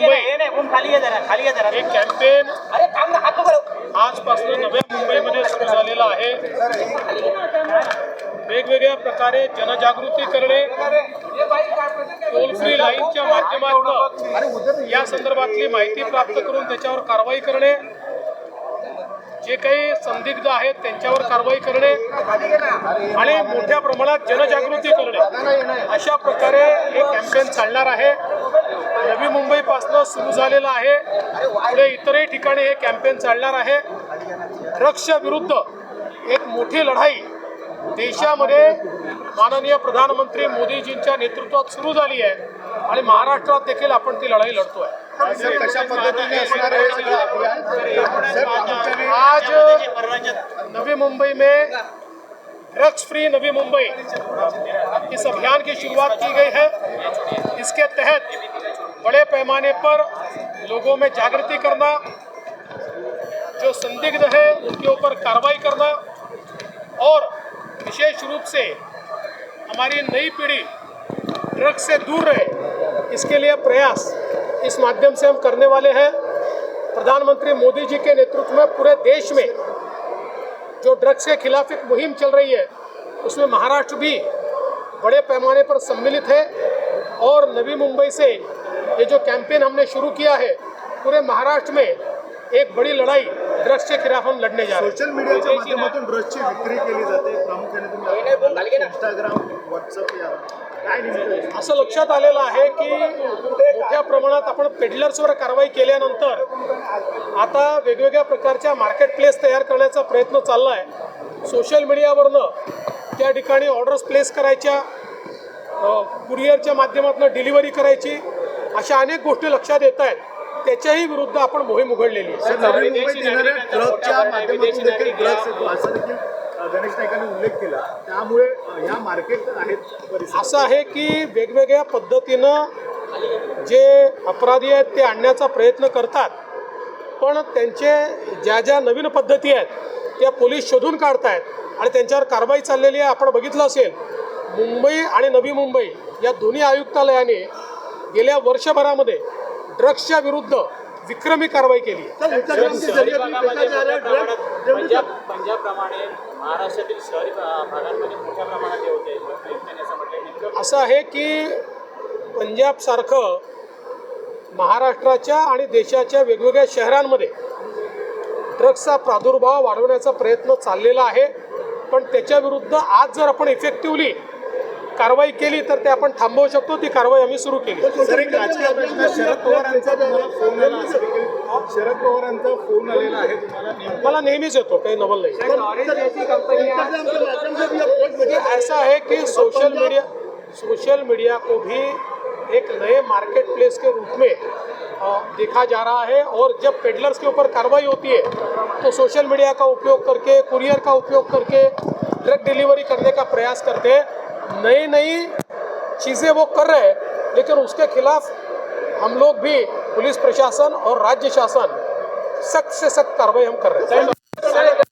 मुंबई हे कॅम्पेन आजपासून नव्या मुंबईमध्ये सुरू झालेलं आहे. वेगवेगळ्या प्रकारे जनजागृती करणे टोल फ्री लाईनच्या माध्यमातून या संदर्भातली माहिती प्राप्त करून त्याच्यावर कारवाई करणे जे काही संदिग्ध आहेत त्यांच्यावर कारवाई करणे आणि मोठ्या प्रमाणात जनजागृती करणे. अशा प्रकारे हे कॅम्पेन चालणार आहे. नवी मुंबईपासनं सुरू झालेलं आहे. पुढे इतरही ठिकाणी हे कॅम्पेन चालणार आहे. ड्रग्सच्या विरुद्ध एक मोठी लढाई देशामध्ये माननीय प्रधानमंत्री मोदीजींच्या नेतृत्वात सुरू झाली आहे. आणि महाराष्ट्रात देखील आपण ती लढाई असणार आहे आज नवी मुंबई में ड्रग्स फ्री नवी मुंबई. इस अभियान की शुरुआत की गई है। इसके तहत बड़े पैमाने पर लोगों में जागृति करना, जो संदिग्ध है उनके ऊपर कार्रवाई करना और विशेष रूप से हमारी नई पीढ़ी ड्रग्स से दूर रहे, इसके लिए प्रयास इस माध्यम से हम करने वाले हैं। प्रधानमंत्री मोदी जी के नेतृत्व में पूरे देश में जो ड्रग्स के खिलाफ एक मुहिम चल रही है, उसमें महाराष्ट्र भी बड़े पैमाने पर सम्मिलित है और नवी मुंबई से ये जो कैंपेन हमने शुरू किया है पूरे महाराष्ट्र में एक बड़ी लड़ाई ड्रग्स के खिलाफ हम लड़ने जा रहे हैं। सोशल मीडियाच्या माध्यमातून ड्रग्सची विक्री केली जाते प्रामुख्याने तुम्ही इंस्टाग्राम व्हॉट्सअप या काय असं लक्षात आलेलं आहे की मोठ्या प्रमाणात आपण पेडलर्सवर कारवाई केल्यानंतर आता वेगवेगळ्या प्रकारच्या मार्केट प्लेस तयार करण्याचा प्रयत्न चालला आहे सोशल मीडियावरनं त्या ठिकाणी ऑर्डर्स प्लेस करायच्या कुरिअरच्या माध्यमातून डिलिव्हरी करायची अशा अनेक गोष्टी लक्षात येत आहेत. त्याच्याही विरुद्ध आपण मोहीम उघडलेली आहे. सर नवी मुंबईत येणाऱ्या ड्रग्सच्या माध्यमातून देखील ड्रग्स येतो असा देखील अ, गणेश नाईकांनी उल्लेख केला. त्यामुळे ह्या मार्केट आहेत असं आहे की वेगवेगळ्या पद्धतीनं जे अपराधी आहेत ते आणण्याचा प्रयत्न करतात. पण त्यांचे ज्या ज्या नवीन पद्धती आहेत त्या पोलीस शोधून काढतायत आणि त्यांच्यावर कारवाई चाललेली आहे. आपण बघितलं असेल मुंबई आणि नवी मुंबई या दोन्ही आयुक्तालयाने गेल्या वर्षभरामध्ये ड्रग्सच्या विरुद्ध विक्रमी कारवाई केली. पंजाबप्रमाणे महाराष्ट्रातील शहरी भागांमध्ये मोठ्या प्रमाणात होते. असं आहे की पंजाबसारखं महाराष्ट्राच्या आणि देशाच्या वेगवेगळ्या शहरांमध्ये ड्रग्सचा प्रादुर्भाव वाढवण्याचा प्रयत्न चाललेला आहे. पण त्याच्याविरुद्ध आज जर आपण इफेक्टिव्हली कारवाई केली तर ते आपण थांबवू शकतो ती कारवाई आम्ही सुरू केली. सर एक राजकीय प्रश्न शरद पवारांचा फ़ोन आला शरद पवारांचा फ़ोन आलेला आहे तुम्हाला मला नेहमीच येतो काही नवल नाही. ऐसा है कि सोशल मीडिया सोशल मीडिया को भी एक नए मार्केट प्लेस के रूप में देखा जा रहा है और जब पेडलर्स के ऊपर कार्रवाई होती है तो सोशल मीडिया का उपयोग करके कुरियर का उपयोग करके ड्रग डिलीवरी करने का प्रयास करते हैं। नई नई चीज़ें वो कर रहे हैं, लेकिन उसके खिलाफ हम लोग भी पुलिस प्रशासन और राज्य शासन सख्त से सख्त कार्रवाई हम कर रहे हैं।